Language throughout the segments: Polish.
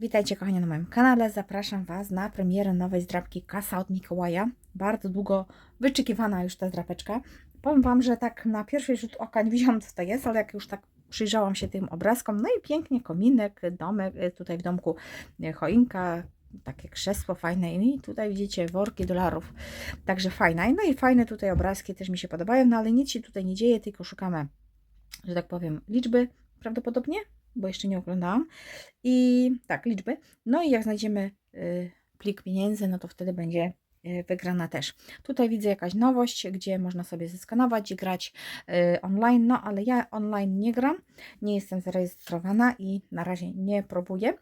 Witajcie kochani na moim kanale. Zapraszam Was na premierę nowej zdrapki Kasa od Mikołaja. Bardzo długo wyczekiwana już ta zdrapeczka. Powiem Wam, że tak na pierwszy rzut oka nie wiedziałam co to jest, ale jak już tak przyjrzałam się tym obrazkom, no i pięknie kominek, domek, y, tutaj w domku y, choinka, takie krzesło fajne i tutaj widzicie worki dolarów, także fajna. No i fajne tutaj obrazki też mi się podobają, no ale nic się tutaj nie dzieje, tylko szukamy, że tak powiem, liczby prawdopodobnie, bo jeszcze nie oglądałam. I tak, liczby. No i jak znajdziemy y, plik pieniędzy, no to wtedy będzie y, wygrana też. Tutaj widzę jakaś nowość, gdzie można sobie zeskanować grać y, online, no ale ja online nie gram, nie jestem zarejestrowana i na razie nie próbuję,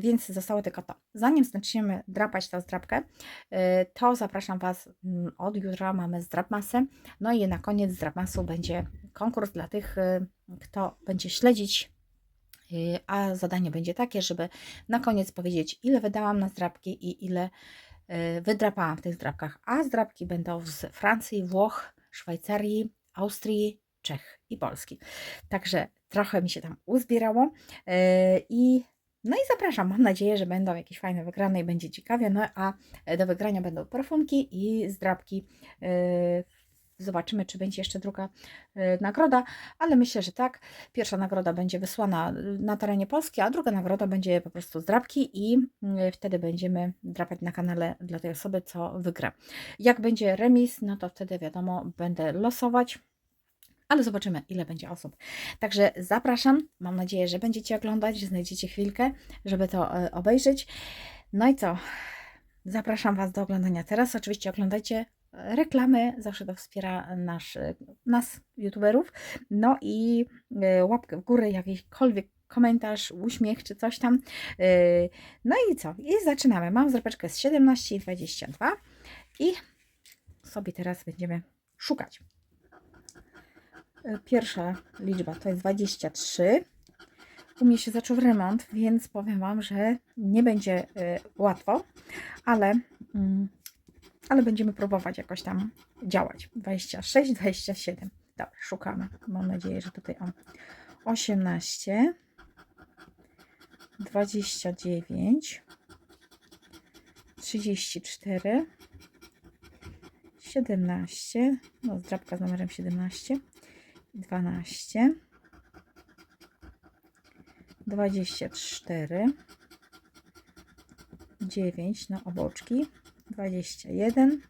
więc zostało tylko to. Zanim zaczniemy drapać tę zdrapkę, to zapraszam Was, mm, od jutra mamy zdrapmasę, no i na koniec zdrapmasu będzie konkurs dla tych, kto będzie śledzić A zadanie będzie takie, żeby na koniec powiedzieć, ile wydałam na zdrapki i ile y, wydrapałam w tych zdrapkach. A zdrapki będą z Francji, Włoch, Szwajcarii, Austrii, Czech i Polski. Także trochę mi się tam uzbierało. y, I no i zapraszam. Mam nadzieję, że będą jakieś fajne wygrane i będzie ciekawie. No a do wygrania będą perfumki i zdrapki. Zobaczymy, czy będzie jeszcze druga y, nagroda, ale myślę, że tak. Pierwsza nagroda będzie wysłana y, na terenie Polski, a druga nagroda będzie po prostu z drapki i y, wtedy będziemy drapać na kanale dla tej osoby, co wygra. Jak będzie remis, no to wtedy wiadomo, będę losować. Ale zobaczymy, ile będzie osób. Także zapraszam. Mam nadzieję, że będziecie oglądać, że znajdziecie chwilkę, żeby to obejrzeć. No i co? Zapraszam Was do oglądania teraz. Oczywiście oglądajcie reklamy, zawsze to wspiera nasz, nas, youtuberów. No i e, łapkę w górę, jakikolwiek komentarz, uśmiech czy coś tam. E, No i co? I zaczynamy. Mam zrapeczkę z 17 i 22 i sobie teraz będziemy szukać. E, Pierwsza liczba to jest 23. U mnie się zaczął remont, więc powiem Wam, że nie będzie łatwo, ale, mm, ale będziemy próbować jakoś tam działać. 26, 27. Dobra, szukamy. Mam nadzieję, że tutaj o 18, 29, 34, 17, no zdrabka z numerem 17, 12, 24, 9 na oboczki, 21,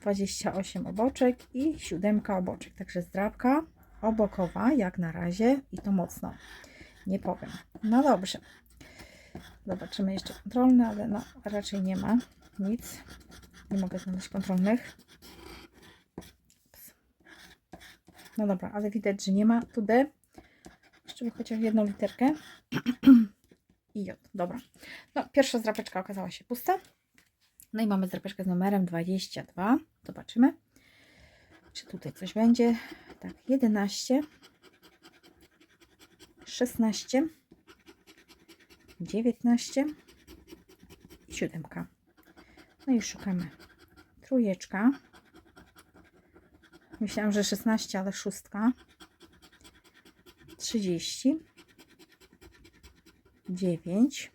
28 oboczek i 7 oboczek. Także zdrabka obokowa jak na razie i to mocno. Nie powiem. No dobrze. Zobaczymy jeszcze kontrolne, ale no raczej nie ma nic. Nie mogę znaleźć kontrolnych. No dobra, ale widać, że nie ma. Tu D. Jeszcze by chociaż jedną literkę. I J. Dobra. No, pierwsza zdrapeczka okazała się pusta. No i mamy zdrapeczkę z numerem 22. Zobaczymy, czy tutaj coś będzie. Tak, 11, 16, 19 i 7. No i szukamy. Trójeczka. Myślałam, że 16, ale szóstka. 30, 9,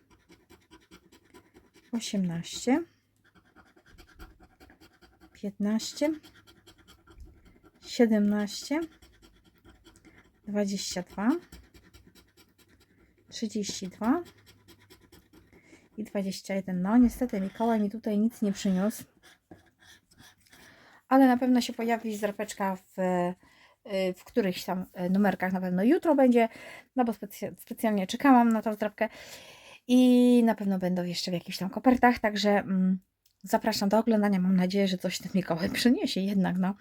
18, 15, 17, 22, 32 i 21. No niestety Mikołaj mi tutaj nic nie przyniósł. Ale na pewno się pojawi zdrapeczka w, y, w którychś tam y, numerkach. Na pewno jutro będzie, no bo specjalnie czekałam na tą zdrapkę. I na pewno będą jeszcze w jakichś tam kopertach, także mm, zapraszam do oglądania. Mam nadzieję, że coś ten Mikołaj przyniesie jednak. No.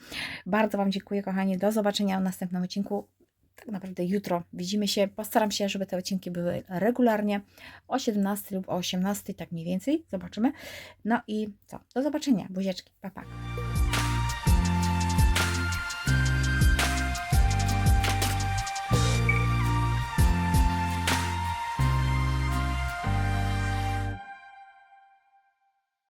Bardzo Wam dziękuję, kochani. Do zobaczenia w następnym odcinku. Tak naprawdę jutro widzimy się. Postaram się, żeby te odcinki były regularnie o 17 lub o 18, tak mniej więcej. Zobaczymy. No i co? Do zobaczenia. Buzieczki. Pa, pa.